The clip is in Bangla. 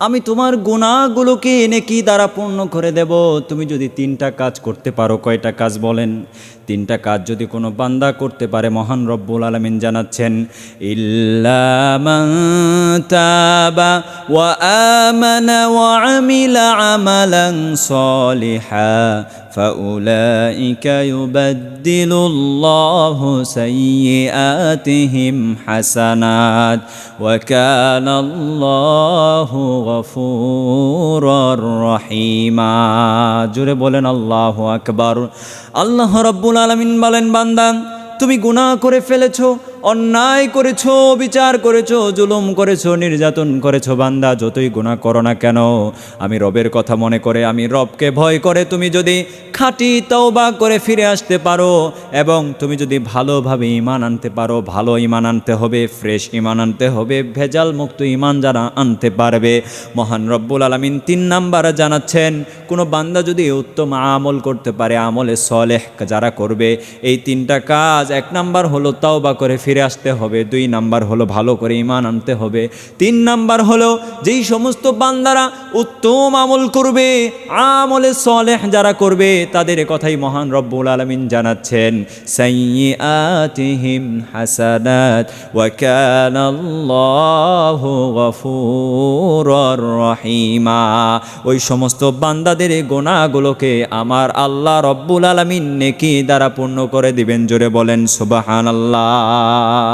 আমি তোমার গুণাগুলোকে নেকি দ্বারা পূর্ণ করে দেব? তুমি যদি তিনটা কাজ করতে পারো, কয়টা কাজ বলেন? তিনটা কাজ যদি কোনো বান্দা করতে পারে, মহান রব্বুল আলমিন জানাচ্ছেন ইল্লাবা ওয়া আমানা ওয়া আমিলা আমালান সলিহা فأولئك يبدل الله سيئاتهم حسنات وكان الله غفورا رحيما জুড়ে বলেন আল্লাহ আকবার আল্লাহ রব্বুল আলমিন বলেন বান্দা তুমি গুনাহ করে ফেলেছো অন্যায় করেছ, বিচার করেছ, জুলুম করেছ, নির্যাতন করেছ, বান্দা, যতই গুনাহ করো না কেন, আমি রবের কথা মনে করে, আমি রবকে ভয় করে, তুমি যদি খাঁটি তওবা করে ফিরে আসতে পারো এবং তুমি যদি ভালোভাবে ইমান আনতে পারো, ভালো ইমান আনতে হবে, ফ্রেশ ইমান আনতে হবে, ভেজাল মুক্ত ইমান যারা আনতে পারবে। মহান রব্বুল আলমিন তিন নাম্বার জানাচ্ছেন, কোনো বান্দা যদি উত্তম আমল করতে পারে, আমলে সলেহ যারা করবে, এই তিনটা কাজ এক নাম্বার হলো তাওবা করে ফিরে আসতে হবে। দুই নাম্বার হলো ভালো করে ইমান আনতে হবে। তিন নাম্বার হলো যেই সমস্ত বান্দারা উত্তম আমল করবে, আমলে সলেহ যারা করবে, তাদের কথাই মহান রব্বুল আলমিন জানাচ্ছেন। হাসানাত রহিমা। ওই সমস্ত বান্দাদের গোনাগুলোকে আমার আল্লাহ রব্বুল আলমিন নেকি দ্বারা পূর্ণ করে দিবেন। জোরে বলেন সুবাহান আল্লাহ 啊啊啊。